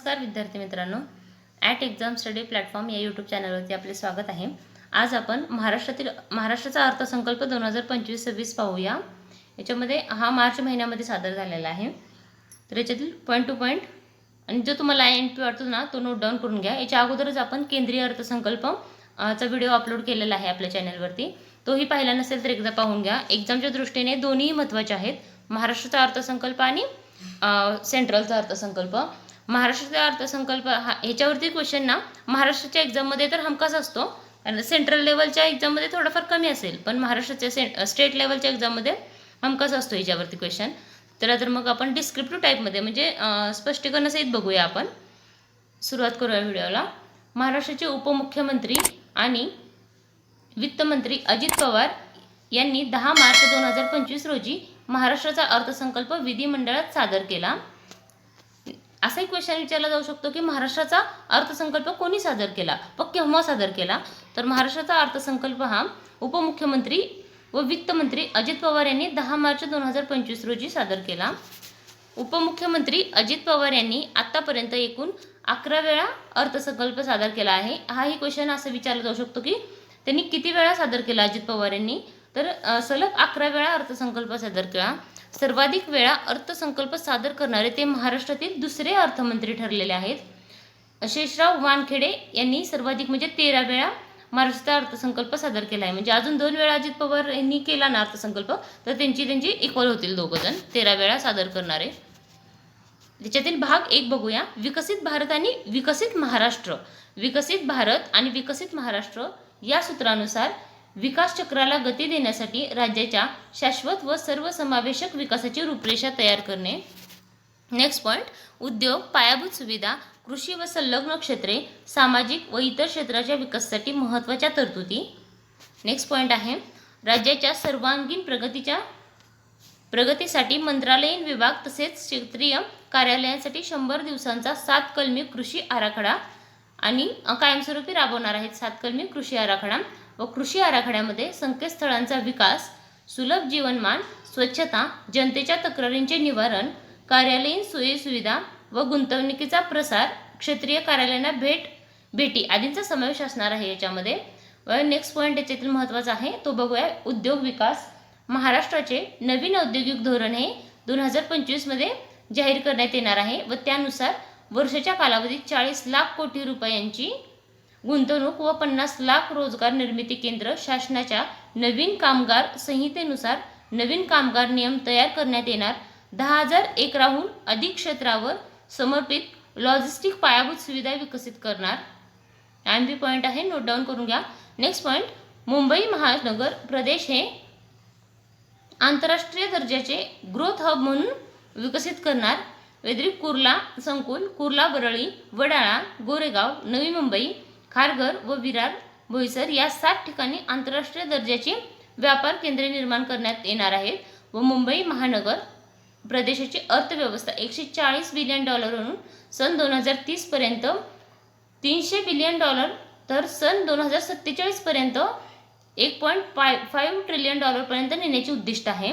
नमस्कार विद्यार्थी मित्रांनो. ॲट एक्झाम स्टडी प्लॅटफॉर्म या यूट्यूब चॅनलवरती आपले स्वागत आहे. आज आपण महाराष्ट्रातील महाराष्ट्राचा अर्थसंकल्प दोन हजार पंचवीस सव्वीस पाहूया. याच्यामध्ये हा मार्च महिन्यामध्ये सादर झालेला आहे. तर याच्यातील पॉईंट टू पॉईंट आणि जो तुम्हाला एन पी वाटतो ना तो नोट डाऊन करून घ्या. याच्या अगोदरच आपण केंद्रीय अर्थसंकल्प चा व्हिडिओ अपलोड केलेला आहे आपल्या चॅनलवरती तोही पाहिला नसेल तर एकदा पाहून घ्या. एक्झामच्या दृष्टीने दोन्ही महत्त्वाचे आहेत. महाराष्ट्राचा अर्थसंकल्प आणि सेंट्रलचा अर्थसंकल्प. महाराष्ट्राचा अर्थसंकल्प हा ह्याच्यावरती क्वेश्चन ना महाराष्ट्राच्या एक्झाममध्ये तर हमखास असतो. कारण सेंट्रल लेवलच्या एक्झाममध्ये थोडाफार कमी असेल पण महाराष्ट्राच्या से स्टेट लेवलच्या एक्झाममध्ये हमखास असतो ह्याच्यावरती क्वेश्चन चला तर मग आपण डिस्क्रिप्टिव्ह टाईपमध्ये म्हणजे अ, स्पष्टीकरणासहित बघूया आपण. सुरुवात करूया व्हिडिओला. महाराष्ट्राचे उपमुख्यमंत्री आणि वित्तमंत्री अजित पवार यांनी दहा मार्च दोन हजार पंचवीस रोजी महाराष्ट्राचा अर्थसंकल्प विधिमंडळात सादर केला. असाही क्वेश्चन विचारला जाऊ शकतो की महाराष्ट्राचा अर्थसंकल्प कोणी सादर केला? व केव्हा सादर केला? तर महाराष्ट्राचा अर्थसंकल्प हा उपमुख्यमंत्री व वित्तमंत्री अजित पवार यांनी दहा मार्च दोन हजार पंचवीस रोजी सादर केला. उपमुख्यमंत्री अजित पवार यांनी आत्तापर्यंत एकूण अकरा वेळा अर्थसंकल्प सादर केला आहे. हाही क्वेश्चन असं विचारला जाऊ शकतो की त्यांनी किती वेळा सादर केला अजित पवार यांनी? तर सलग अकरा वेळा अर्थसंकल्प सादर केला. सर्वाधिक वेळा अर्थसंकल्प सादर करणारे ते महाराष्ट्रातील दुसरे अर्थमंत्री ठरलेले आहेत. शेषराव वानखेडे यांनी सर्वाधिक म्हणजे तेरा वेळा महाराष्ट्राचा अर्थसंकल्प सादर केला आहे. म्हणजे अजून दोन वेळा अजित पवार यांनी केला ना अर्थसंकल्प तर त्यांची त्यांची इक्वल होतील दोघं जण तेरा वेळा सादर करणारे. त्याच्यातील भाग एक बघूया. विकसित भारत आणि विकसित महाराष्ट्र. विकसित भारत आणि विकसित महाराष्ट्र या सूत्रानुसार विकास चक्राला गती देण्यासाठी राज्याच्या शाश्वत व सर्वसमावेशक विकासाची रूपरेषा तयार करणे. नेक्स्ट पॉईंट उद्योग पायाभूत सुविधा कृषी व संलग्न क्षेत्रे सामाजिक व इतर क्षेत्राच्या विकासासाठी महत्त्वाच्या तरतुदी. नेक्स्ट पॉईंट आहे राज्याच्या सर्वांगीण प्रगतीच्या प्रगतीसाठी मंत्रालयीन विभाग तसेच क्षेत्रीय कार्यालयांसाठी शंभर दिवसांचा सात कलमी कृषी आराखडा आणि कायमस्वरूपी राबवणार आहेत सात कलमी कृषी आराखडा. व कृषी आराखड्यामध्ये संकेतस्थळांचा विकास सुलभ जीवनमान स्वच्छता जनतेच्या तक्रारींचे निवारण कार्यालयीन सोयीसुविधा व गुंतवणुकीचा प्रसार क्षेत्रीय कार्यालयांना भेट भेटी आदींचा समावेश असणार आहे याच्यामध्ये. व नेक्स्ट पॉईंट याच्यातील महत्त्वाचा आहे तो बघूया उद्योग विकास. महाराष्ट्राचे नवीन औद्योगिक धोरण हे दोन हजार पंचवीसमध्ये जाहीर करण्यात येणार आहे व त्यानुसार वर्षाच्या कालावधीत चाळीस लाख कोटी रुपयांची गुंतवणूक व पन्नास लाख रोजगार निर्मिती केंद्र शासनाच्या नवीन कामगार संहितेनुसार नवीन कामगार नियम तयार करण्यात येणार. दहा हजार एकराहून अधिक क्षेत्रावर समर्पित लॉजिस्टिक पायाभूत सुविधा विकसित करणार. एम बी पॉईंट आहे. नोट डाऊन करून घ्या. नेक्स्ट पॉईंट मुंबई महानगर प्रदेश हे आंतरराष्ट्रीय दर्जाचे ग्रोथ हब म्हणून विकसित करणार. वेद्रिक कुर्ला संकुल कुर्ला बरळी वडाळा गोरेगाव नवी मुंबई खारघर व विरार बोईसर या सात ठिकाणी आंतरराष्ट्रीय दर्जाची व्यापार केंद्रे निर्माण करण्यात येणार आहेत व मुंबई महानगर प्रदेशाची अर्थव्यवस्था एकशे चाळीस बिलियन डॉलरवरून सन दोन हजार तीसपर्यंत तीनशे बिलियन डॉलर तर सन दोन हजार सत्तेचाळीसपर्यंत एक पॉईंट फाय फाईव्ह ट्रिलियन डॉलरपर्यंत नेण्याचे उद्दिष्ट आहे.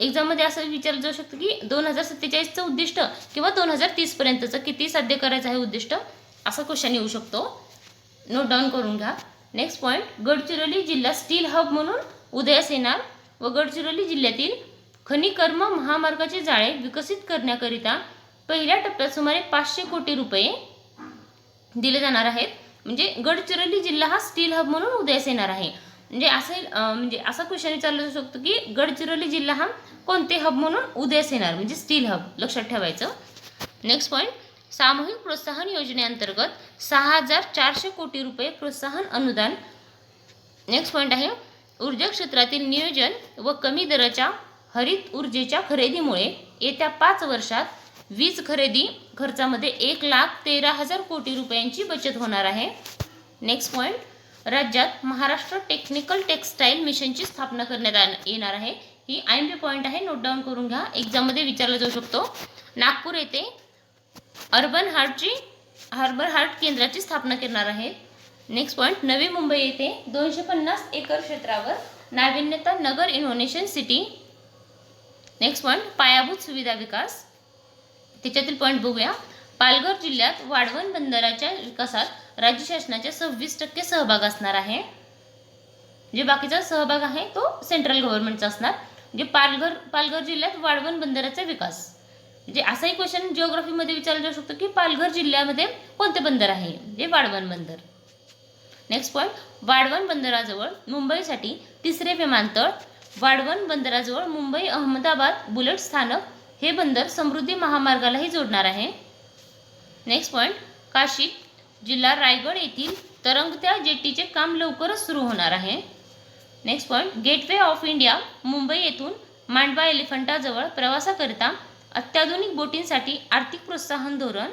एक्झाममध्ये असं विचारलं जाऊ शकतं की दोन हजार सत्तेचाळीसचं उद्दिष्ट किंवा दोन हजार तीसपर्यंतचं किती साध्य करायचं आहे उद्दिष्ट? असा क्वेश्चन येऊ शकतो. नोट डाऊन करून घ्या. नेक्स्ट पॉईंट गडचिरोली जिल्हा स्टील हब म्हणून उदयास येणार व गडचिरोली जिल्ह्यातील खनिकर्म महामार्गाचे जाळे विकसित करण्याकरिता पहिल्या टप्प्यात सुमारे पाचशे कोटी रुपये दिले जाणार आहेत. म्हणजे गडचिरोली जिल्हा हा स्टील हब म्हणून उदयास येणार आहे. म्हणजे असे म्हणजे असा क्वेश्चन विचारला जाऊ शकतो की गडचिरोली जिल्हा हा कोणते हब म्हणून उदयास येणार? म्हणजे स्टील हब लक्षात ठेवायचं. नेक्स्ट पॉईंट सामूहिक प्रोत्साहन योजनेअंतर्गत सहा हजार चारशे कोटी रुपये प्रोत्साहन अनुदान. नेक्स्ट पॉईंट आहे ऊर्जा क्षेत्रातील नियोजन व कमी दराच्या हरित ऊर्जेच्या खरेदीमुळे येत्या पाच वर्षात वीज खरेदी खर्चामध्ये एक लाख तेरा हजार कोटी रुपयांची बचत होणार आहे. नेक्स्ट पॉईंट राज्यात महाराष्ट्र टेक्निकल टेक्स्टाईल मिशनची स्थापना करण्यात आण- येणार आहे. ही आय एम पी पॉईंट आहे नोट डाऊन करून घ्या. एक्झाममध्ये विचारला जाऊ शकतो. नागपूर येथे अर्बन हार्टची हार्बर हार्ट केंद्राची स्थापना करणार आहे. नेक्स्ट पॉईंट नवी मुंबई येथे दोनशे पन्नास एकर क्षेत्रावर नाविन्यता नगर इनोव्हेशन सिटी नेक्स्ट पॉईंट पायाभूत सुविधा विकास. त्याच्यातील पॉईंट बघूया. पालघर जिल्ह्यात वाढवण बंदराच्या विकासात राज्य शासनाचे सव्वीस टक्के सहभाग असणार आहे. जे बाकीचा सहभाग आहे तो सेंट्रल गव्हर्नमेंटचा असणार. जे पालघर पालघर जिल्ह्यात वाढवण बंदराचा विकास. म्हणजे असाही क्वेश्चन जिओग्राफीमध्ये विचारला जाऊ शकतो की पालघर जिल्ह्यामध्ये कोणते बंदर आहे? म्हणजे वाढवण बंदर. नेक्स्ट पॉईंट वाढवण बंदराजवळ मुंबईसाठी तिसरे विमानतळ वाढवण बंदराजवळ मुंबई अहमदाबाद बुलेट स्थानक हे बंदर समृद्धी महामार्गालाही जोडणार आहे. नेक्स्ट पॉईंट काशी जिल्हा रायगड येथील तरंगत्या जेट्टीचे काम लवकरच सुरू होणार आहे. Next point gateway of India Mumbai येथून मांडवा एलिफंटाजवळ प्रवासाकरिता अत्याधुनिक बोटींसाठी आर्थिक प्रोत्साहन धोरण.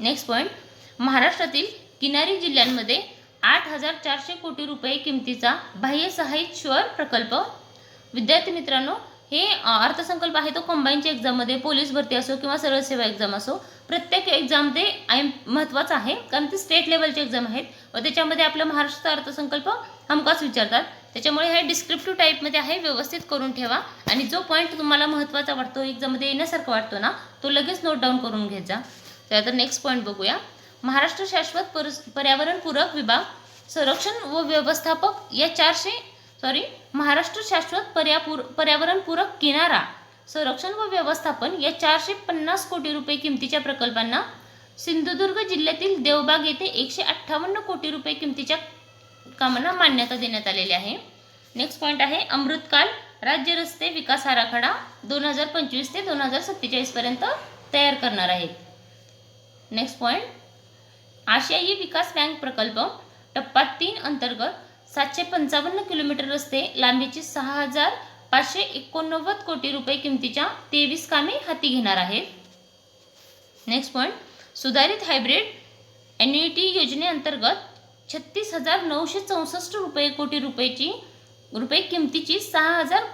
नेक्स्ट पॉईंट महाराष्ट्रातील किनारी जिल्ह्यांमध्ये आठ हजार चारशे कोटी रुपये किमतीचा बाह्य सहाय्यित शहर प्रकल्प. विद्यार्थी मित्रांनो हे अर्थसंकल्प आहे तो कंबाईनच्या एक्झाममध्ये पोलीस भरती असो किंवा सरळ सेवा एक्झाम असो प्रत्येक एक्झाम ते आय महत्त्वाचं आहे. कारण ते स्टेट लेवलचे एक्झाम आहेत व त्याच्यामध्ये आपलं महाराष्ट्राचा अर्थसंकल्प हमखास विचारतात. त्याच्यामुळे हे डिस्क्रिप्टिव्ह टाईपमध्ये आहे व्यवस्थित करून ठेवा. आणि जो पॉईंट तुम्हाला महत्त्वाचा वाटतो एक्झाममध्ये येण्यासारखा वाटतो ना तो लगेच नोट डाऊन करून घेत जा. त्यानंतर नेक्स्ट पॉईंट बघूया. महाराष्ट्र शाश्वत पर पर्यावरणपूरक विभाग संरक्षण व व्यवस्थापक या चारशे सॉरी महाराष्ट्र शाश्वत पर्यापूर पर्यावरणपूरक किनारा संरक्षण व व्यवस्थापन या चारशे पन्नास कोटी रुपये किमतीच्या प्रकल्पांना सिंधुदुर्ग जिल्ह्यातील देवबाग येथे एकशे अठ्ठावन्न कोटी रुपये किमतीच्या कामांना मान्यता देण्यात आलेली आहे. नेक्स्ट पॉईंट आहे अमृतकाल राज्य रस्ते विकास आराखडा दोन हजार पंचवीस ते दोन हजार सत्तेचाळीसपर्यंत तयार करणार आहेत नेक्स्ट पॉईंट आशियाई विकास बँक प्रकल्प टप्पा तीन अंतर्गत सातशे पंचावन्न किलोमीटर रस्ते लांबीची सहा हजार पाचशे एकोणनव्वद कोटी रुपये किमतीच्या तेवीस कामे हाती घेणार आहेत नेक्स्ट पॉईंट सुधारित हायब्रिड ॲन्युइटी योजनेअंतर्गत छत्तीस हजार नऊशे चौसष्ट रुपये कोटी रुपयेची रुपये किमतीची सहा हजार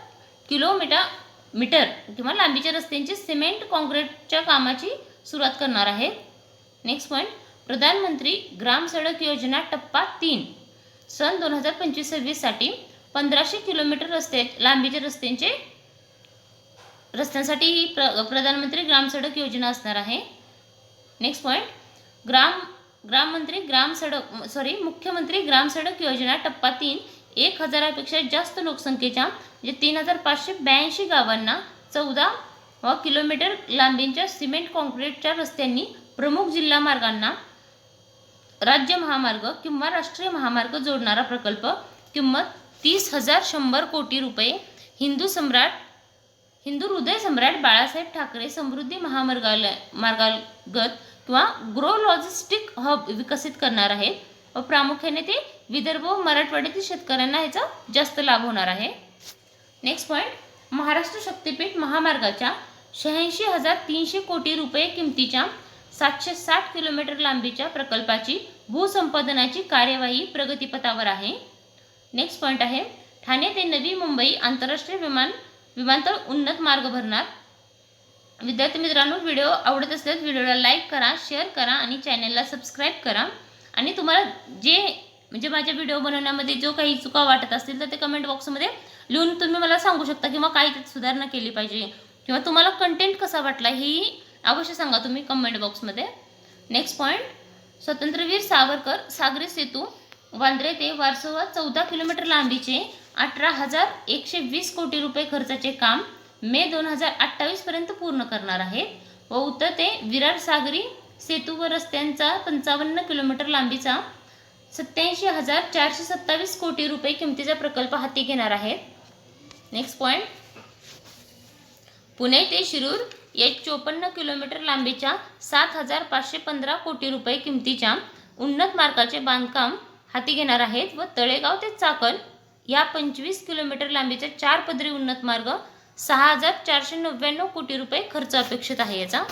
किलोमीटर मीटर किंवा लांबीच्या रस्त्यांची सिमेंट काँक्रीटच्या कामाची सुरुवात करणार आहेत नेक्स्ट पॉईंट प्रधानमंत्री ग्राम सडक योजना टप्पा तीन. सन दोन हजार पंचवीस सव्वीससाठी पंधराशे किलोमीटर रस्ते लांबीच्या रस्त्यांचे रस्त्यांसाठी ही प्र प्रधानमंत्री ग्राम सडक योजना असणार आहे. नेक्स्ट पॉईंट ग्राम ग्राममंत्री ग्राम सडक सॉरी मुख्यमंत्री ग्राम सडक योजना टप्पा तीन एक हजारापेक्षा जास्त लोकसंख्येच्या म्हणजे तीन हजार पाचशे ब्याऐंशी गावांना चौदा व किलोमीटर लांबींच्या सिमेंट कॉन्क्रीटच्या रस्त्यांनी प्रमुख जिल्हा मार्गांना राज्य महामार्ग किंवा राष्ट्रीय महामार्ग जोडणारा प्रकल्प किंमत तीस हजार शंभर कोटी रुपये. हिंदू सम्राट हिंदू हृदय सम्राट बाळासाहेब ठाकरे समृद्धी महामार्गालय मार्गागत किंवा ग्रो लॉजिस्टिक हब विकसित करणार आहेत व प्रामुख्याने ते विदर्भ व मराठवाड्यातील शेतकऱ्यांना ह्याचा जास्त लाभ होणार आहे. नेक्स्ट पॉईंट महाराष्ट्र शक्तीपीठ महामार्गाच्या शहाऐंशी हजार तीनशे कोटी रुपये किमतीच्या सातशे साठ किलोमीटर लांबीच्या प्रकल्पाची भूसंपादनाची कार्यवाही प्रगतीपथावर आहे. नेक्स्ट पॉईंट आहे. ठाणे ते नवी मुंबई आंतरराष्ट्रीय विमान विमानतळ उन्नत मार्ग भरणार. विद्यार्थी मित्रांनो व्हिडिओ आवडत असल्यास व्हिडिओला लाईक करा शेअर करा आणि चॅनलला सबस्क्राईब करा. आणि तुम्हाला जे म्हणजे माझ्या व्हिडिओ बनवण्यामध्ये जो काही चुका वाटत असतील तर ते कमेंट बॉक्समध्ये लिहून तुम्ही मला सांगू शकता किंवा काही त्यात सुधारणा केली पाहिजे किंवा तुम्हाला कंटेंट कसा वाटला हेही अवश्य सांगा तुम्ही कमेंट बॉक्समध्ये नेक्स्ट पॉईंट स्वतंत्रवीर सावरकर सागरी सेतू वांद्रे ते वारसोवा चौदा किलोमीटर लांबीचे अठरा हजार एकशे वीस कोटी रुपये खर्चाचे काम मे दोन हजार अठ्ठावीसपर्यंत पूर्ण करणार आहेत व उत्तर ते विरार सागरी सेतू व रस्त्यांचा पंचावन्न किलोमीटर लांबीचा सत्याऐंशी हजार चारशे सत्तावीस कोटी रुपये किमतीचा प्रकल्प हाती घेणार आहेत नेक्स्ट पॉईंट पुणे ते शिरूर या चोपन्न किलोमीटर लांबीच्या सात हजार पाचशे पंधरा कोटी रुपये किमतीच्या उन्नत मार्गाचे बांधकाम हाती घेणार आहेत व तळेगाव ते चाकण या पंचवीस किलोमीटर लांबीचा चार पदरी उन्नत मार्ग सहा हजार चारशे नव्याण्णव कोटी रुपये खर्च अपेक्षित आहे याचा.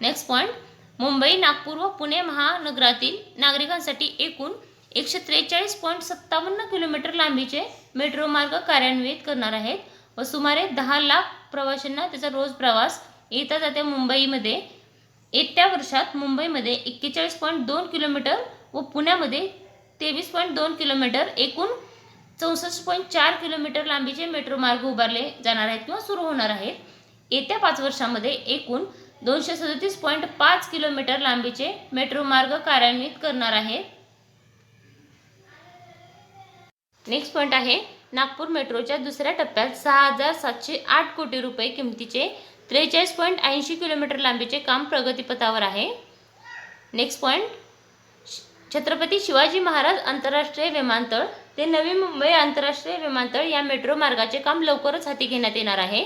नेक्स्ट पॉईंट मुंबई नागपूर व पुणे महानगरातील नागरिकांसाठी एकूण एकशे त्रेचाळीस पॉईंट सत्तावन्न किलोमीटर लांबीचे मेट्रो मार्ग कार्यान्वित करणार आहेत व सुमारे दहा लाख प्रवाशांना त्याचा रोज प्रवास येता जात्या मुंबईमध्ये. येत्या वर्षात मुंबईमध्ये एक्केचाळीस पॉईंट दोन किलोमीटर व पुण्यामध्ये तेवीस पॉईंट दोन किलोमीटर एकूण चौसष्ट पॉईंट चार किलोमीटर लांबीचे मेट्रो मार्ग उभारले जाणार आहेत किंवा सुरू होणार आहेत. येत्या पाच वर्षामध्ये एकूण दोनशे सदतीस पॉईंट पाच किलोमीटर लांबीचे मेट्रो मार्ग कार्यान्वित करणार आहेत. नेक्स्ट पॉईंट आहे नागपूर मेट्रोच्या दुसऱ्या टप्प्यात सहा हजार सातशे आठ कोटी रुपये किमतीचे त्रेचाळीस पॉईंट ऐंशी किलोमीटर लांबीचे काम प्रगतीपथावर आहे. नेक्स्ट पॉईंट छत्रपती शिवाजी महाराज आंतरराष्ट्रीय विमानतळ ते नवी मुंबई आंतरराष्ट्रीय विमानतळ या मेट्रो मार्गाचे काम लवकरच हाती घेण्यात येणार आहे.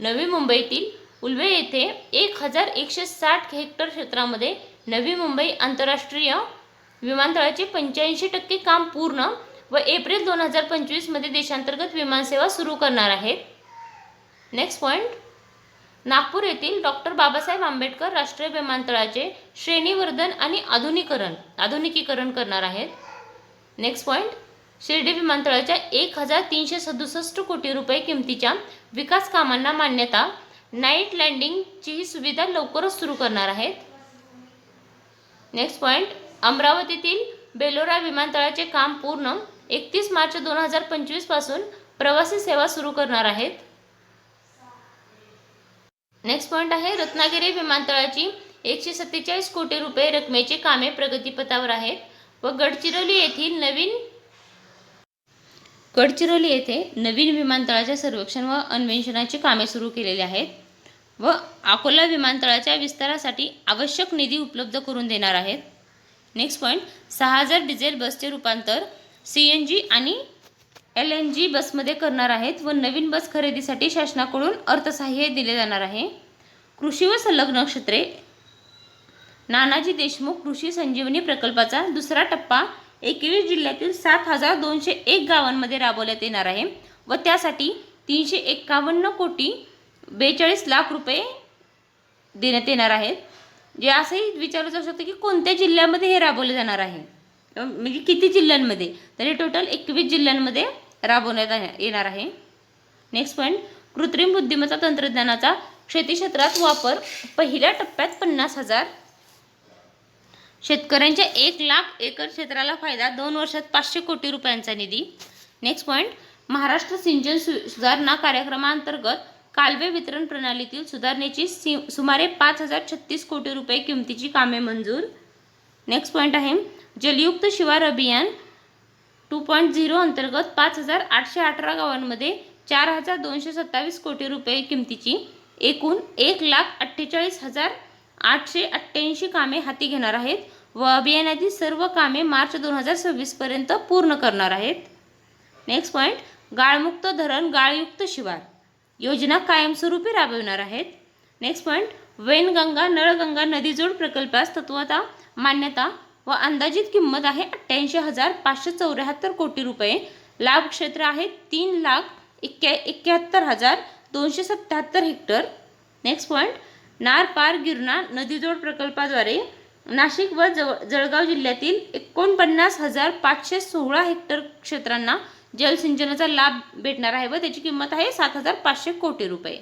नवी मुंबईतील उल्वे येथे एक हजार एकशे साठ हेक्टर क्षेत्रामध्ये नवी मुंबई आंतरराष्ट्रीय विमानतळाचे पंच्याऐंशी टक्के काम पूर्ण व एप्रिल दोन हजार पंचवीसमध्ये देशांतर्गत विमानसेवा सुरू करणार आहेत. नेक्स्ट पॉईंट नागपूर येथील डॉक्टर बाबासाहेब आंबेडकर राष्ट्रीय विमानतळाचे श्रेणीवर्धन आणि आधुनिकरण आधुनिकीकरण करणार आहेत. नेक्स्ट पॉईंट शिर्डी विमानतळाच्या एक हजार तीनशे सदुसष्ट कोटी रुपये किमतीच्या विकास कामांना मान्यता नाईट लँडिंगची ही सुविधा लवकरच सुरू करणार आहेत. नेक्स्ट पॉईंट अमरावतीतील बेलोरा विमानतळाचे काम पूर्ण एकतीस मार्च दोन हजार पंचवीसपासून प्रवासी सेवा सुरू करणार आहेत. नेक्स्ट पॉईंट आहे रत्नागिरी विमानतळाची एकशे सत्तेचाळीस कोटी रुपये रकमेची कामे प्रगतीपथावर आहेत व गडचिरोली येथील नवीन गडचिरोली येथे नवीन विमानतळाच्या सर्वेक्षण व अन्वेषणाची कामे सुरू केलेली आहेत व अकोला विमानतळाच्या विस्तारासाठी आवश्यक निधी उपलब्ध करून देणार आहेत. नेक्स्ट पॉईंट सहा हजार डिझेल बसचे रूपांतर सी एन जी आणि एल एन जी बसमध्ये करणार आहेत व नवीन बस खरेदीसाठी शासनाकडून अर्थसहाय्य दिले जाणार आहे. कृषी व संलग्न क्षेत्रे नानाजी देशमुख कृषी संजीवनी प्रकल्पाचा दुसरा टप्पा एकवीस जिल्ह्यातील सात हजार दोनशे एक गावांमध्ये राबवण्यात येणार आहे. व त्यासाठी तीनशे एक्कावन्न कोटी बेचाळीस लाख रुपये देण्यात येणार आहेत. जे असंही विचारलं जाऊ शकतं की कोणत्या जिल्ह्यामध्ये हे राबवले जाणार आहे? म्हणजे किती जिल्ह्यांमध्ये? तर हे टोटल एकवीस जिल्ह्यांमध्ये राबवण्यात आ- येणार आहे. नेक्स्ट पॉईंट कृत्रिम बुद्धिमत्ता तंत्रज्ञानाचा शेती क्षेत्रात वापर पहिल्या टप्प्यात पन्नास हजार शेतकऱ्यांच्या एक लाख एकर क्षेत्राला फायदा दोन वर्षात पाचशे कोटी रुपयांचा निधी. नेक्स्ट पॉईंट महाराष्ट्र सिंचन सु सुधारणा कार्यक्रमांतर्गत कालवे वितरण प्रणालीतील सुधारणेची सि सुमारे पाच हजार छत्तीस कोटी रुपये किमतीची कामे मंजूर. नेक्स्ट पॉईंट आहे जलयुक्त शिवार अभियान टू पॉईंट झिरो अंतर्गत पाच हजार आठशे अठरा गावांमध्ये चार हजार दोनशे सत्तावीस कोटी रुपये किमतीची एकूण एक लाख अठ्ठेचाळीस हजार आठशे अठ्ठ्याऐंशी कामे हाती घेणार आहेत व अभियानातील सर्व कामे मार्च दोन हजार सव्वीसपर्यंत पूर्ण करणार आहेत. नेक्स्ट पॉईंट गाळमुक्त धरण गाळयुक्त शिवार. योजना कायमस्वरूपी राबविणार आहेत. नेक्स्ट पॉईंट वैनगंगा नळगंगा नदीजोड प्रकल्पास तत्वता मान्यता व अंदाजित किंमत आहे अठ्ठ्याऐंशी हजार पाचशे चौऱ्याहत्तर कोटी रुपये. लाभ क्षेत्र आहे तीन लाख एक्क्या एक्क्याहत्तर हजार दोनशे सत्त्याहत्तर हेक्टर. नेक्स्ट पॉईंट नार पार गिरणा नदीजोड प्रकल्पाद्वारे नाशिक व जव जळगाव जिल्ह्यातील एकोणपन्नास हजार पाचशे सोळा हेक्टर क्षेत्रांना जलसिंचनाचा लाभ भेटणार आहे व त्याची किंमत आहे सात हजार पाचशे कोटी रुपये.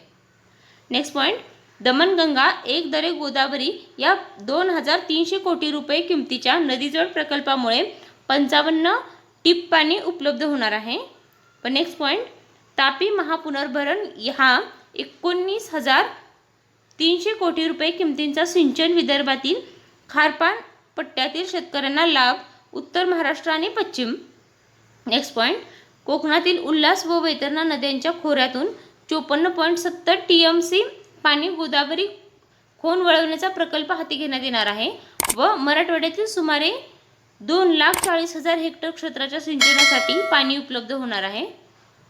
नेक्स्ट पॉईंट दमनगंगा एक दरे गोदावरी या दोन हजार तीनशे कोटी रुपये किमतीच्या नदीजोड प्रकल्पामुळे पंचावन्न टीप पाणी उपलब्ध होणार आहे. पण नेक्स्ट पॉईंट तापी महापुनर्भरण हा एकोणीस हजार तीनशे कोटी रुपये किमतींचा सिंचन विदर्भातील खारपान पट्ट्यातील शेतकऱ्यांना लाभ उत्तर महाराष्ट्र आणि पश्चिम. नेक्स्ट पॉईंट कोकणातील उल्हास व वैतरणा नद्यांच्या खोऱ्यातून चोपन्न पॉईंट सत्तर टी एम सी पाणी गोदावरी खोन वळवण्याचा प्रकल्प हाती घेण्यात येणार आहे व मराठवाड्यातील सुमारे दोन लाख चाळीस हजार हेक्टर क्षेत्राच्या सिंचनासाठी पाणी उपलब्ध होणार आहे.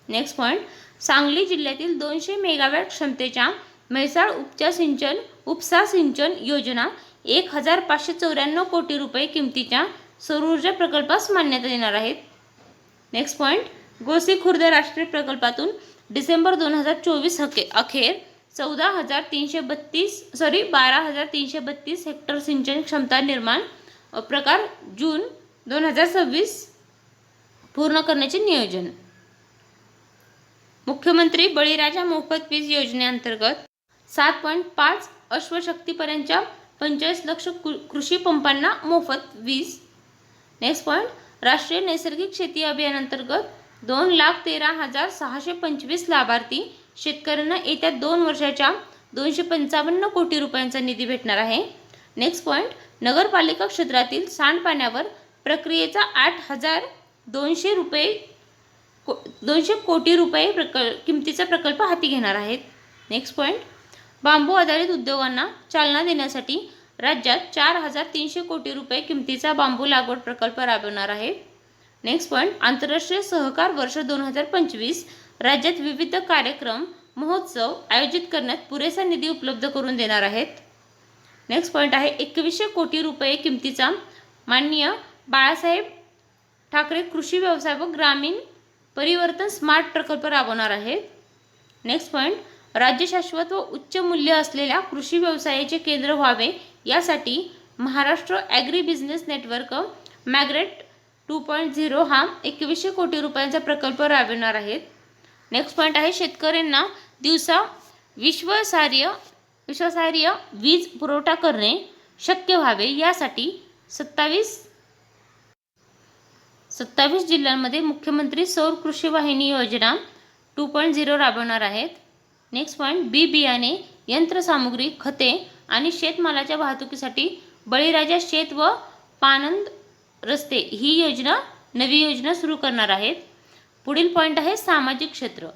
नेक्स्ट पॉईंट सांगली जिल्ह्यातील दोनशे मेगावॅट क्षमतेच्या म्हैसाळ उपचा सिंचन उपसा सिंचन योजना एक हजार पाचशे चौऱ्याण्णव कोटी रुपये किमतीच्या सौरऊर्जा प्रकल्पास मान्यता देणार आहेत. नेक्स्ट पॉईंट गोसी खुर्द राष्ट्रीय प्रकल्पातून डिसेंबर दोन हजार चोवीस अखे अखेर चौदा हजार तीनशे बत्तीस सॉरी बारा हजार तीनशे बत्तीस हेक्टर सिंचन क्षमता निर्माण प्रकार जून दोन हजार सव्वीस पूर्ण करण्याचे नियोजन. मुख्यमंत्री बळीराजा मोफत वीज योजनेअंतर्गत सात पॉईंट पाच अश्वशक्तीपर्यंतच्या पंचेचाळीस लक्ष कृ कृषी पंपांना मोफत वीज. नेक्स्ट पॉईंट राष्ट्रीय नैसर्गिक शेती अभियानांतर्गत दोन लाख तेरा हजार सहाशे पंचवीस लाभार्थी शेतकऱ्यांना येत्या दोन वर्षाच्या दोनशे पंचावन्न कोटी रुपयांचा निधी भेटणार आहे. नेक्स्ट पॉईंट नगरपालिका क्षेत्रातील सांडपाण्यावर प्रक्रियेचा आठ हजार दोनशे रुपये को दोनशे कोटी रुपये प्रकल्प किमतीचा प्रकल्प हाती घेणार आहेत. नेक्स्ट पॉईंट बांबू आधारित उद्योगांना चालना देण्यासाठी राज्यात चार हजार तीनशे कोटी रुपये किमतीचा बांबू लागवड प्रकल्प राबवणार आहे. नेक्स्ट पॉईंट आंतरराष्ट्रीय सहकार वर्ष दोन हजार पंचवीस राज्यात विविध कार्यक्रम महोत्सव आयोजित करण्यात पुरेसा निधी उपलब्ध करून देणार आहेत. नेक्स्ट पॉईंट आहे एकवीसशे कोटी रुपये किमतीचा माननीय बाळासाहेब ठाकरे कृषी व्यवसाय व ग्रामीण परिवर्तन स्मार्ट प्रकल्प राबवणार आहेत. नेक्स्ट पॉईंट राज्य शाश्वत व उच्च मूल्य असलेल्या कृषी व्यवसायाचे केंद्र व्हावे. यासाठी Maharashtra agri business network magnet two point zero हा एकवीसशे कोटी रुपयांचा प्रकल्प राबविणार आहेत नेक्स्ट पॉईंट आहे शेतकऱ्यांना दिवसा विश्वासार्य विश्वासार्य वीज पुरवठा करणे शक्य व्हावे. यासाठी सत्तावीस सत्तावीस जिल्ह्यांमध्ये मुख्यमंत्री सौर कृषी वाहिनी योजना टू पॉईंट झिरो राबवणार आहेत. नेक्स्ट पॉईंट बी बियाणे यंत्रसामुग्री खते आणि शेतमालाच्या वाहतुकीसाठी बळीराजा शेत व पानंद रस्ते ही योजना नवी योजना सुरू करणार आहेत. पुढील पॉईंट आहे सामाजिक क्षेत्र.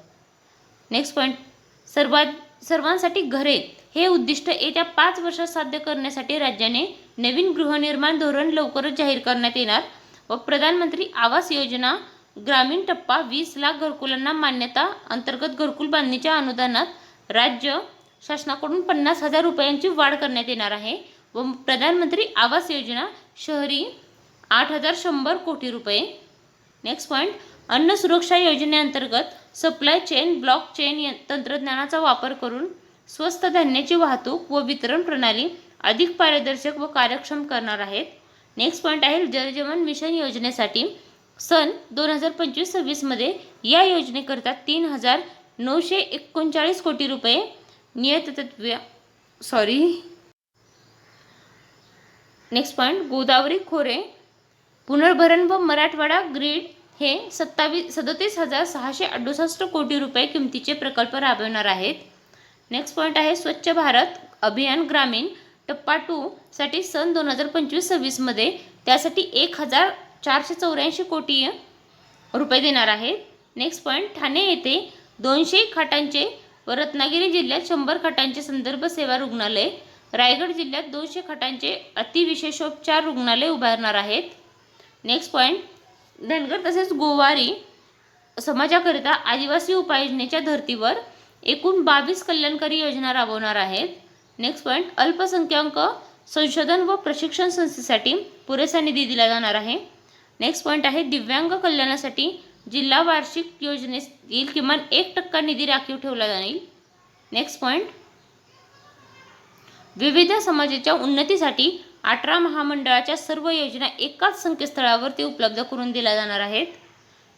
नेक्स्ट पॉईंट सर्वात सर्वांसाठी घरे हे उद्दिष्ट येत्या पाच वर्षात साध्य करण्यासाठी राज्याने नवीन गृहनिर्माण धोरण लवकरच जाहीर करण्यात येणार व प्रधानमंत्री आवास योजना ग्रामीण टप्पा वीस लाख घरकुलांना मान्यता अंतर्गत घरकुल बांधणीच्या अनुदानात राज्य शासनाकडून पन्नास हजार रुपयांची वाढ करण्यात येणार आहे व प्रधानमंत्री आवास योजना शहरी आठ हजार शंभर कोटी रुपये. नेक्स्ट पॉईंट अन्न सुरक्षा योजनेअंतर्गत सप्लाय चेन ब्लॉक चेन य- तंत्रज्ञानाचा वापर करून स्वस्त धान्याची वाहतूक व वितरण प्रणाली अधिक पारदर्शक व कार्यक्षम करणार आहेत. नेक्स्ट पॉईंट आहे जलजीवन मिशन योजनेसाठी सन दोन हजार पंचवीस सव्वीसमध्ये या योजनेकरता तीन हजार नऊशे एकोणचाळीस कोटी रुपये नियततत्व सॉरी नेक्स्ट पॉईंट गोदावरी खोरे पुनर्भरण व मराठवाडा ग्रीड हे सत्तावीस सदतीस हजार सहाशे अडुसष्ट कोटी रुपये किमतीचे प्रकल्प राबवणार आहेत. नेक्स्ट पॉईंट आहे स्वच्छ भारत अभियान ग्रामीण टप्पा टूसाठी सन दोन हजार पंचवीस सव्वीसमध्ये त्यासाठी एक हजार चारशे चौऱ्याऐंशी कोटी रुपये देणार आहेत नेक्स्ट पॉईंट ठाणे येथे दोनशे खाटांचे व रत्नागिरी जिल्ह्यात शंभर खाटांचे संदर्भ सेवा रुग्णालय. रायगड जिल्ह्यात दोनशे खाटांचे अतिविशेषोपचार रुग्णालय उभारणार आहेत. नेक्स्ट पॉईंट धनगर तसेच गोवारी समाजाकरिता आदिवासी उपाययोजनेच्या धर्तीवर एकूण बावीस कल्याणकारी योजना राबवणार आहेत. नेक्स्ट पॉईंट अल्पसंख्याक संशोधन व प्रशिक्षण संस्थेसाठी पुरेसा निधी दिला जाणार आहे. नेक्स्ट पॉईंट आहे दिव्यांग कल्याणासाठी जिल्हा वार्षिक योजनेस येईल किमान एक टक्का निधी राखीव ठेवला जाईल. नेक्स्ट पॉईंट विविध समाजाच्या उन्नतीसाठी अठरा महामंडळाच्या सर्व योजना एकाच संकेतस्थळावरती उपलब्ध करून दिल्या जाणार आहेत.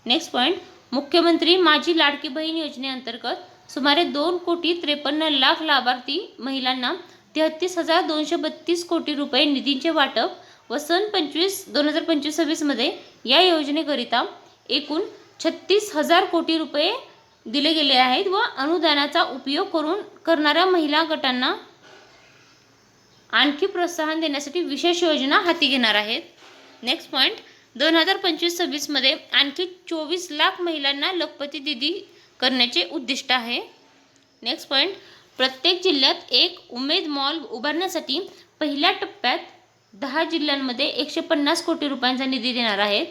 नेक्स्ट पॉईंट मुख्यमंत्री माझी लाडकी बहीण योजनेअंतर्गत सुमारे दोन कोटी त्रेपन्न लाख लाभार्थी महिलांना तेहत्तीस हजार दोनशे बत्तीस कोटी रुपये निधीचे वाटप व सन पंचवीस दोन हजार पंचवीस सव्वीसमध्ये या योजनेकरिता एकूण छत्तीस हजार कोटी रुपये दिले गेले आहेत व अनुदानाचा उपयोग करून करणाऱ्या महिला गटांना आणखी प्रोत्साहन देण्यासाठी विशेष योजना हाती घेणार आहेत. नेक्स्ट पॉईंट दोन हजार पंचवीस सव्वीसमध्ये आणखी चोवीस लाख महिलांना लखपती दिदी करण्याचे उद्दिष्ट आहे. नेक्स्ट पॉईंट प्रत्येक जिल्ह्यात एक उमेद मॉल उभारण्यासाठी पहिल्या टप्प्यात दहा जिल्ह्यांमध्ये एकशे पन्नास कोटी रुपयांचा निधी देणार आहेत.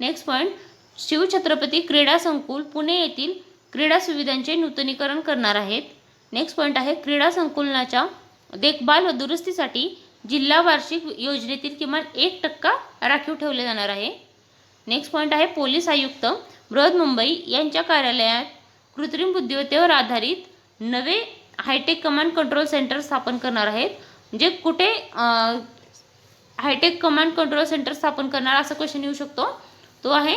नेक्स्ट पॉईंट शिवछत्रपती क्रीडा संकुल पुणे येथील क्रीडा सुविधांचे नूतनीकरण करणार आहेत. नेक्स्ट पॉईंट आहे क्रीडा संकुलनाच्या देखभाल व दुरुस्तीसाठी जिल्हा वार्षिक योजनेतील किमान एक टक्का राखीव ठेवले जाणार आहे. नेक्स्ट पॉईंट आहे पोलीस आयुक्त बृहद मुंबई यांच्या कार्यालयात कृत्रिम बुद्धिमत्तेवर आधारित नवे हायटेक कमांड कंट्रोल सेंटर स्थापन करणार आहेत जे कुठे हायटेक कमांड कंट्रोल सेंटर स्थापन करणार असा क्वेश्चन येऊ शकतो. तो आहे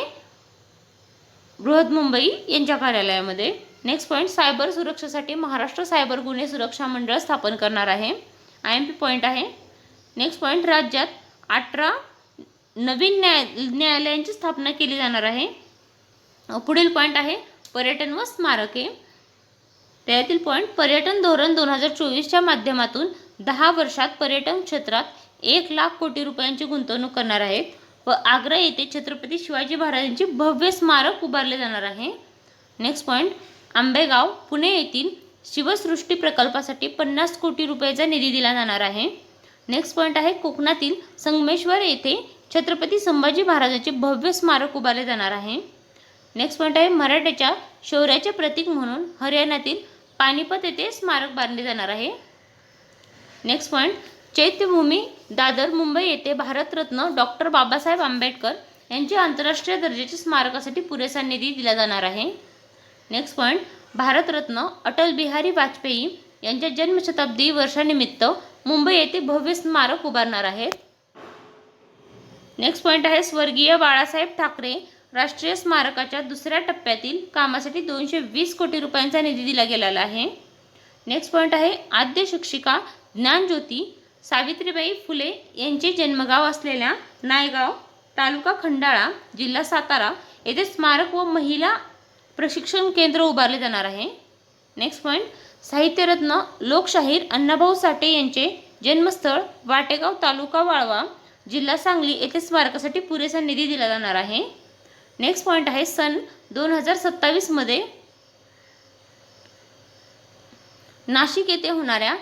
बृहद मुंबई यांच्या कार्यालयामध्ये. नेक्स्ट पॉईंट सायबर सुरक्षेसाठी महाराष्ट्र सायबर गुन्हे सुरक्षा मंडळ स्थापन करणार आहे. आय एम पी पॉईंट आहे. नेक्स्ट पॉईंट राज्यात अठरा नवीन न्याय न्यायालयांची स्थापना केली जाणार आहे. पुढील पॉईंट आहे पर्यटन व स्मारके. त्यातील पॉईंट पर्यटन धोरण दोन हजार चोवीसच्या माध्यमातून दहा वर्षात पर्यटन क्षेत्रात एक लाख कोटी रुपयांची गुंतवणूक करणार आहेत व आग्रा येथे छत्रपती शिवाजी महाराजांचे भव्य स्मारक उभारले जाणार आहे. नेक्स्ट पॉईंट आंबेगाव पुणे येथील शिवसृष्टी प्रकल्पासाठी पन्नास कोटी रुपयाचा निधी दिला जाणार आहे. नेक्स्ट पॉईंट आहे कोकणातील संगमेश्वर येथे छत्रपती संभाजी महाराजांचे भव्य स्मारक उभारले जाणार आहे. नेक्स्ट पॉईंट आहे मराठ्याच्या शौर्याचे प्रतीक म्हणून हरियाणातील पानिपत येथे स्मारक बांधले जाणार आहे. नेक्स्ट पॉईंट चैत्यभूमी दादर मुंबई येथे भारतरत्न डॉक्टर बाबासाहेब आंबेडकर यांचे आंतरराष्ट्रीय दर्जाचे स्मारकासाठी पुरेसा निधी दिला जाणार आहे. नेक्स्ट पॉईंट भारतरत्न अटल बिहारी वाजपेयी यांच्या जन्मशताब्दी वर्षानिमित्त मुंबई येथे भव्य स्मारक उभारणार आहेत. नेक्स्ट पॉईंट आहे स्वर्गीय बाळासाहेब ठाकरे राष्ट्रीय स्मारकाच्या दुसऱ्या टप्प्यातील कामासाठी दोनशे वीस कोटी रुपयांचा निधी दिला गेलेला आहे. नेक्स्ट पॉईंट आहे आद्य शिक्षिका ज्ञानज्योती सावित्रीबाई फुले यांचे जन्मगाव असलेल्या नायगाव तालुका खंडाळा जिल्हा सातारा येथे स्मारक व महिला प्रशिक्षण केंद्र उभारले जाणार आहे. नेक्स्ट पॉईंट साहित्यरत्न लोकशाहीर अण्णाभाऊ साठे यांचे जन्मस्थळ वाटेगाव तालुका वाळवा जिल्हा सांगली येथे स्मारकासाठी पुरेसा निधी दिला जाणार आहे. नेक्स्ट पॉईंट आहे सन दोन हजार सत्तावीसमध्ये नाशिक येथे होणाऱ्या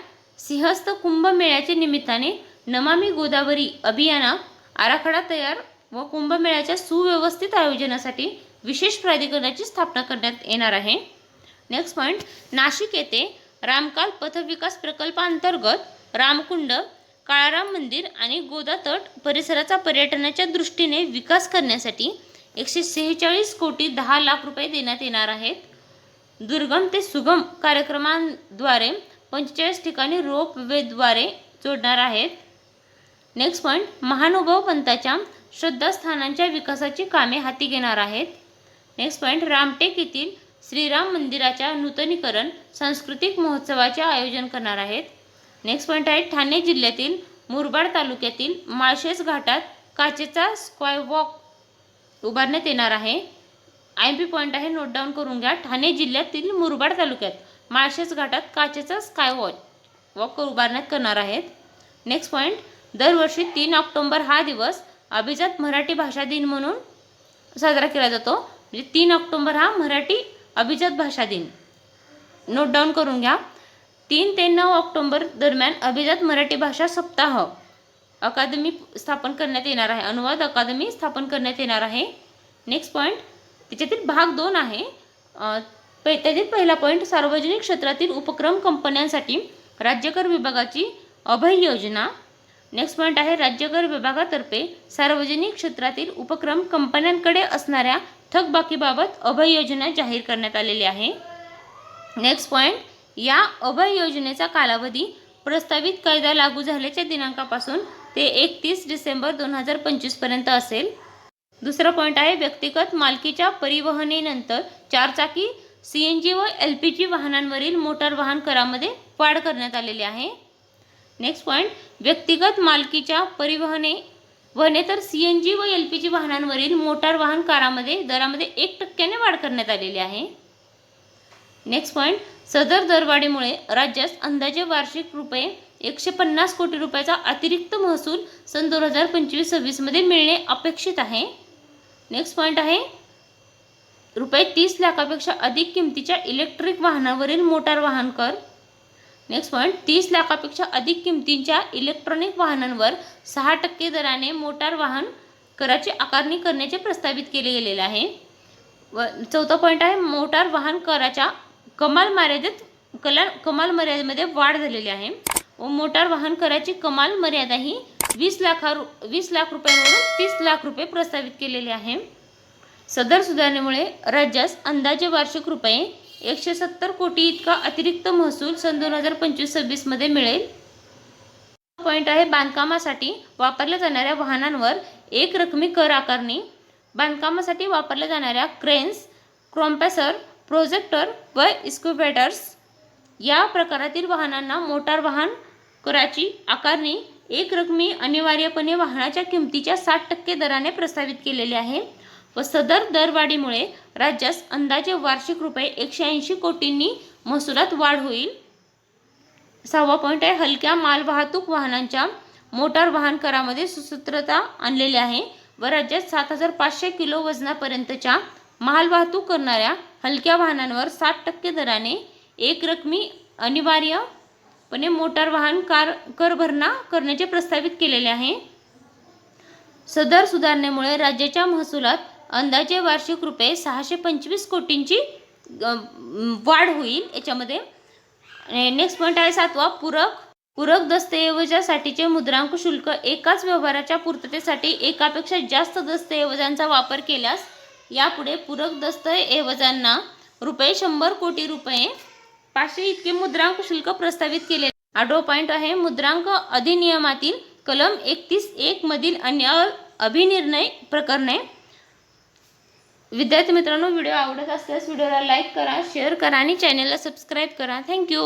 सिंहस्थ कुंभमेळ्याच्या निमित्ताने नमामी गोदावरी अभियाना आराखडा तयार व कुंभमेळ्याच्या सुव्यवस्थित आयोजनासाठी विशेष प्राधिकरणाची स्थापना करण्यात येणार आहे. नेक्स्ट पॉईंट नाशिक येथे रामकाल पथविकास प्रकल्पांतर्गत रामकुंड काळाराम मंदिर आणि गोदा तट परिसराचा पर्यटनाच्या दृष्टीने विकास करण्यासाठी एकशे सेहेचाळीस कोटी दहा लाख रुपये देण्यात येणार आहेत. दुर्गम ते सुगम कार्यक्रमांद्वारे पंचेचाळीस ठिकाणी रोप वेद्वारे जोडणार आहेत. नेक्स्ट पॉईंट महानुभाव पंथाच्या श्रद्धास्थानांच्या विकासाची कामे हाती घेणार आहेत. नेक्स्ट पॉईंट रामटेक येथील श्रीराम मंदिराच्या नूतनीकरण सांस्कृतिक महोत्सवाचे आयोजन करणार आहेत. नेक्स्ट पॉईंट आहे ठाणे जिल्ह्यातील मुरबाड तालुक्यातील माळशेज घाटात काचेचा स्क्वाय वॉक उभारण्यात येणार आहे. आय पी पॉईंट आहे नोट डाऊन करून घ्या. ठाणे जिल्ह्यातील मुरबाड तालुक्यात माळशेज घाटात काचेचा स्काय वॉच वॉक उभारण्यात करणार आहेत. नेक्स्ट पॉईंट दरवर्षी तीन ऑक्टोंबर हा दिवस अभिजात मराठी भाषा दिन म्हणून साजरा केला जातो. म्हणजे तीन ऑक्टोंबर हा मराठी अभिजात भाषा दिन. नोट डाऊन करून घ्या. तीन ते नऊ ऑक्टोंबर दरम्यान अभिजात मराठी भाषा सप्ताह अकादमी स्थापन करण्यात येणार आहे. अनुवाद अकादमी स्थापन करण्यात येणार आहे. नेक्स्ट पॉईंट त्याच्यातील भाग दोन आहे. त्याच्यात पहिला पॉईंट सार्वजनिक क्षेत्रातील उपक्रम कंपन्यांसाठी राज्यकर विभागाची अभय योजना. नेक्स्ट पॉईंट आहे राज्यकर विभागातर्फे सार्वजनिक क्षेत्रातील उपक्रम कंपन्यांकडे असणाऱ्या थकबाकीबाबत अभय योजना जाहीर करण्यात आलेली आहे. नेक्स्ट पॉईंट या अभय योजनेचा कालावधी प्रस्तावित कायदा लागू झाल्याच्या दिनांकापासून ते एकतीस डिसेंबर दोन हजार पंचवीसपर्यंत असेल. दुसरा पॉईंट आहे व्यक्तिगत मालकीच्या परिवहनेनंतर चारचाकी सी एन जी व एल पी जी वाहनांवरील मोटार वाहन करामध्ये वाढ करण्यात आलेली आहे. नेक्स्ट पॉईंट व्यक्तिगत मालकीच्या परिवहने. वने तर सी एन जी व एल पी जी वाहनांवरील मोटार वाहन करामध्ये दरामध्ये एक टक्क्याने वाढ करण्यात आलेली आहे. नेक्स्ट पॉईंट सदर दरवाढीमुळे राज्यास अंदाजे वार्षिक रुपये एकशे पन्नास कोटी रुपयाचा अतिरिक्त महसूल सन दोन हजार पंचवीस सव्वीसमध्ये मिळणे अपेक्षित आहे. नेक्स्ट पॉईंट आहे रुपये तीस लाखापेक्षा अधिक किमतीच्या इलेक्ट्रिक वाहनावरील मोटार वाहन कर. नेक्स्ट पॉईंट तीस लाखापेक्षा अधिक किमतींच्या इलेक्ट्रॉनिक वाहनांवर सहा टक्के दराने मोटार वाहन कराची आकारणी करण्याचे प्रस्तावित केले गेलेले आहे. व चौथा पॉईंट आहे मोटार वाहन कराच्या कमाल मर्यादेत कला कमाल मर्यादेमध्ये वाढ झालेली आहे. व मोटार वाहन कराची कमाल मर्यादा ही वीस लाखा रु वीस लाख रुपयांवरून तीस लाख रुपये प्रस्तावित केलेले आहे. सदर सुधारणेमुळे राज्यास अंदाजे वार्षिक रुपये एकशे सत्तर कोटी इतका अतिरिक्त महसूल सन दोन हजार पंचवीस सव्वीसमध्ये मिळेल. पॉईंट आहे बांधकामासाठी वापरल्या जाणाऱ्या वाहनांवर एक रकमी कर आकारणी. बांधकामासाठी वापरल्या जाणाऱ्या क्रेन्स क्रॉम्पॅसर प्रोजेक्टर व इस्क्युबेटर्स या प्रकारातील वाहनांना मोटार वाहन कराची आकारणी एक रकमी अनिवार्यपणे वाहनाच्या किमतीच्या साठ टक्के दराने प्रस्तावित केलेली आहे. व सदर दरवाढीमुळे राज्यास अंदाजे वार्षिक रुपये एकशे ऐंशी कोटींनी महसुलात वाढ होईल. सहावा पॉईंट आहे हलक्या मालवाहतूक वाहनांच्या मोटार वाहन करामध्ये सुसूत्रता आणलेली आहे व राज्यात सात हजार पाचशे किलो वजनापर्यंतच्या मालवाहतूक करणाऱ्या हलक्या वाहनांवर साठ टक्के दराने एक रकमी अनिवार्यपणे मोटार वाहन कार कर भरणा करण्याचे प्रस्तावित केलेले आहे. सदर सुधारणेमुळे राज्याच्या महसुलात अंदाजे वार्षिक रुपये सहाशे पंचवीस कोटींची वाढ होईल याच्यामध्ये. नेक्स्ट पॉईंट आहे सातवा पूरक. पूरक दस्तऐवजासाठीचे मुद्रांक शुल्क एकाच व्यवहाराच्या पूर्ततेसाठी एकापेक्षा जास्त दस्तऐवजांचा वापर केल्यास यापुढे पूरक दस्तऐवजांना रुपये शंभर कोटी रुपये पाचशे इतके मुद्रांक शुल्क प्रस्तावित केले. आठवा पॉईंट आहे मुद्रांक अधिनियमातील कलम एकतीस एक मधील अन्य अभिनिर्णय प्रकरणे. विद्यार्थी मित्रांनो व्हिडिओ आवडत असल्यास व्हिडिओला लाईक करा शेअर करा आणि चॅनलला सबस्क्राईब करा. थँक्यू